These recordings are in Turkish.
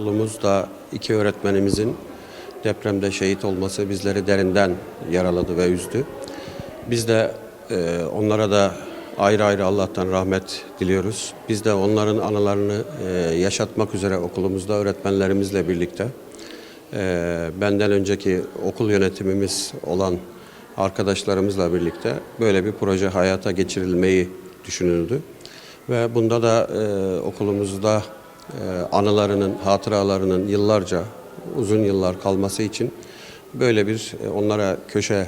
okulumuzda iki öğretmenimizin depremde şehit olması bizleri derinden yaraladı ve üzdü. Biz de e, onlara da ayrı ayrı Allah'tan rahmet diliyoruz. Biz de onların anılarını e, yaşatmak üzere okulumuzda öğretmenlerimizle birlikte e, benden önceki okul yönetimimiz olan arkadaşlarımızla birlikte böyle bir proje hayata geçirilmeyi düşünüldü. Ve bunda da e, okulumuzda anılarının, hatıralarının yıllarca, uzun yıllar kalması için böyle bir e, onlara köşe e,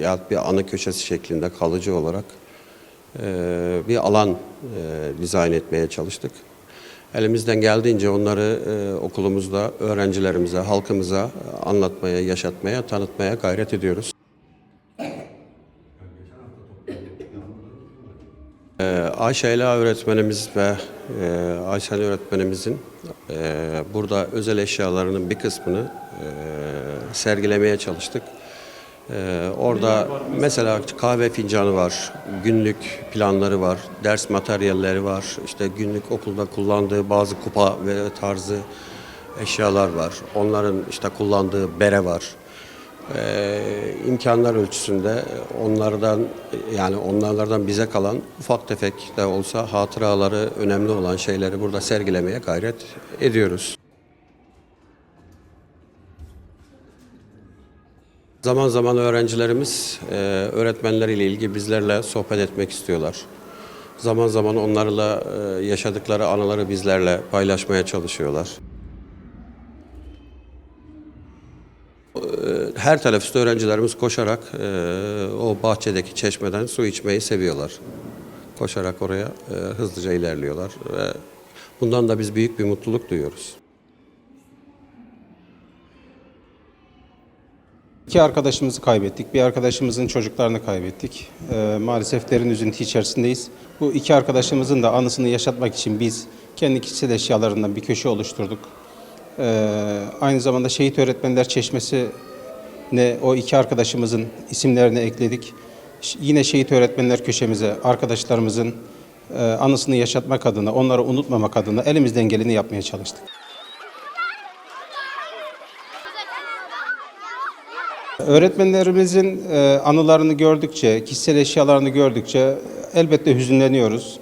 ya bir anı köşesi şeklinde kalıcı olarak e, bir alan dizayn etmeye çalıştık. Elimizden geldiğince onları okulumuzda öğrencilerimize, halkımıza anlatmaya, yaşatmaya, tanıtmaya gayret ediyoruz. Ee, Ayşe Ela öğretmenimiz ve e, Aysel öğretmenimizin e, burada özel eşyalarının bir kısmını e, sergilemeye çalıştık. E, orada mesela kahve fincanı var, günlük planları var, ders materyalleri var, işte günlük okulda kullandığı bazı kupa ve tarzı eşyalar var. Onların işte kullandığı bere var e, imkanlar ölçüsünde onlardan yani onlardan bize kalan ufak tefek de olsa hatıraları önemli olan şeyleri burada sergilemeye gayret ediyoruz. Zaman zaman öğrencilerimiz e, öğretmenleriyle ilgili bizlerle sohbet etmek istiyorlar. Zaman zaman onlarla e, yaşadıkları anıları bizlerle paylaşmaya çalışıyorlar. Her teneffüste öğrencilerimiz koşarak e, o bahçedeki çeşmeden su içmeyi seviyorlar. Koşarak oraya e, hızlıca ilerliyorlar ve bundan da biz büyük bir mutluluk duyuyoruz. İki arkadaşımızı kaybettik. Bir arkadaşımızın çocuklarını kaybettik. Ee, maalesef derin üzüntü içerisindeyiz. Bu iki arkadaşımızın da anısını yaşatmak için biz kendi kişisel eşyalarından bir köşe oluşturduk. Ee, aynı zamanda Şehit Öğretmenler Çeşmesi ne o iki arkadaşımızın isimlerini ekledik. Yine Şehit Öğretmenler Köşemize arkadaşlarımızın e, anısını yaşatmak adına, onları unutmamak adına elimizden geleni yapmaya çalıştık. Öğretmenlerimizin e, anılarını gördükçe, kişisel eşyalarını gördükçe elbette hüzünleniyoruz.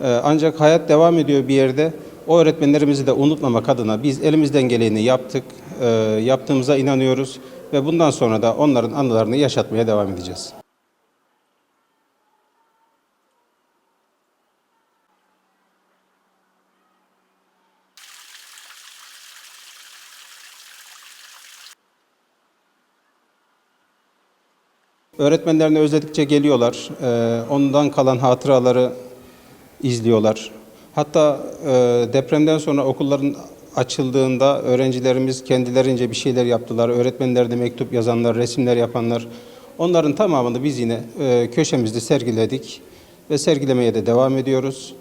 E, ancak hayat devam ediyor bir yerde. O öğretmenlerimizi de unutmamak adına biz elimizden geleni yaptık, e, yaptığımıza inanıyoruz ve bundan sonra da onların anılarını yaşatmaya devam edeceğiz. Öğretmenlerini özledikçe geliyorlar. Ee, ondan kalan hatıraları izliyorlar. Hatta e, depremden sonra okulların açıldığında öğrencilerimiz kendilerince bir şeyler yaptılar. Öğretmenler de mektup yazanlar, resimler yapanlar. Onların tamamını biz yine e, köşemizde sergiledik ve sergilemeye de devam ediyoruz.